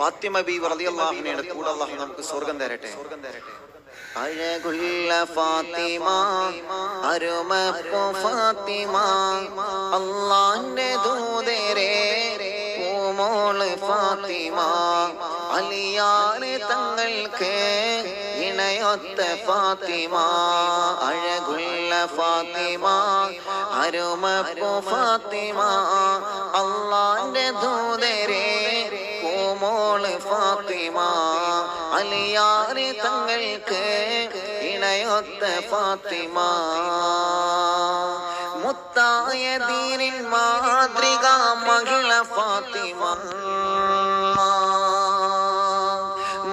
Fathima B റളിയല്ലാഹുവിനയുടെ കൂടെ അള്ളാഹു നമുക്ക് സ്വർഗം തരട്ടെ. അഴകുള്ള ഫാത്തിമ അരുമപ്പോ ഫാത്തിമ അള്ളാന്റെ ദൂതരെ പൂമോൾ ഫാത്തിമ അലിയാലെ തങ്ങൾക്ക് ഇണയൊത്ത ഫാത്തിമ അഴകുള്ള ഫാത്തിമ അരുമപ്പോ ഫാത്തിമ അള്ളാന്റെ ദൂതരെ ഫാത്തിമ അലിയാറ് തങ്ങൾക്ക് ഇണയൊത്ത ഫാത്തിമ. മുത്തായ ദീനിൻ മാതൃക മഹിള ഫാത്തിമ.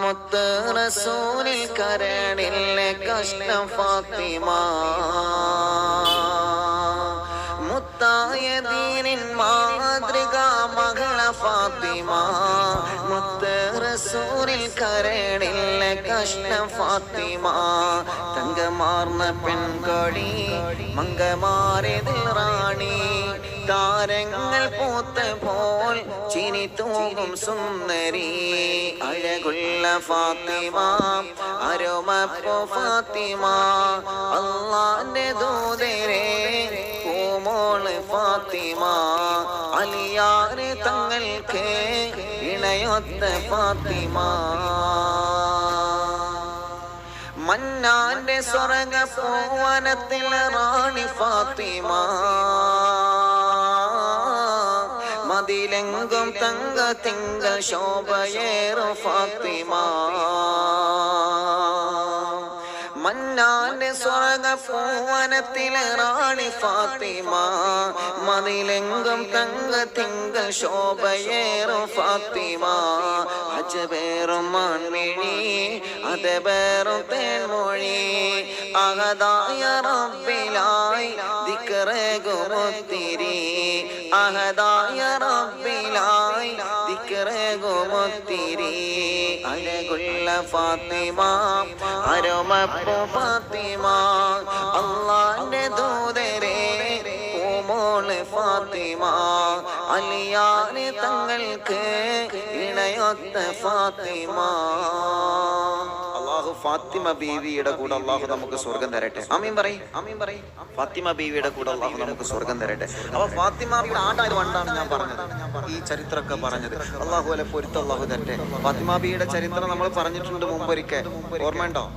മുത്ത് റസൂലിൽ കരണിലെ കഷ്ണം ഫാത്തിമ. മുത്തായ ദീനിൻ മാതൃക മകള ഫാത്തിമ. മുത്ത് റസൂലിൽ കഷ്ണ ഫാത്തിമ. തങ്കമാർന്ന പെൺകൊടി മങ്കമാറിയതിൽ റാണി. താരങ്ങൾ പൂത്ത പോൽ ചിനി തൂങ്ങും സുന്ദരി. അഴകുള്ള ഫാത്തിമ അരോമപ്പോ ഫാത്തിമ. അള്ളാന്റെ ദൂതരെ പൂമോൾ ഫാത്തിമ. അലിയാറ് തങ്ങൾക്ക് ഇണയൊത്ത ഫാത്തിമ. മന്നാന്റെ സ്വർഗ പൂവനത്തിൽ റാണി ഫാത്തിമ. മതിലെങ്കും തങ്ക തിങ്കൾ ശോഭയേറു ഫാത്തിമ. പൂവനത്തിലെ റാണി ഫാത്തിമ. മതിലെങ്കും തങ്ക തിങ്കൾ ശോഭയേറും ഫാത്തിമ. അജബേറും മാൻമിഴി അതബേറും തേൻമൊഴി. അഹദായ റബ്ബിലായി ദിക്കറേകുമൊത്തിരി അഹദായ റബ്ബിലായി ദിക്കറേകുമൊത്തിരി അഴകുള്ള ഫാത്തിമ അരോമപ്പു ഫാത്തിമ അള്ളാന്റെ ദൂതരെ പൂമോൾ ഫാത്തിമ അലിയാന് തങ്ങൾക്ക് ഇണയൊത്ത ഫാത്തിമ. ഫാത്തിമ ബീവിയുടെ കൂടെ അള്ളാഹു നമുക്ക് സ്വർഗം തരട്ടെ. അമ്മയും പറയും. അമ്മയും പറയും. ഫാത്തിമ ബീവിയുടെ കൂടെ അള്ളാഹു നമുക്ക് സ്വർഗം തരട്ടെ. അപ്പൊ ഫാത്തിമ ആണ്ടായത് പണ്ടാണ് ഞാൻ പറഞ്ഞത്. ഈ ചരിത്രമൊക്കെ പറഞ്ഞത്. അള്ളാഹു അല്ലെ പൊരുത്ത അള്ളാഹു തരട്ടെ. ഫാത്തിമ ബീവിയുടെ ചരിത്രം നമ്മൾ പറഞ്ഞിട്ടുണ്ട് മുമ്പൊരിക്കൽ. ഓർമ്മയുണ്ടോ?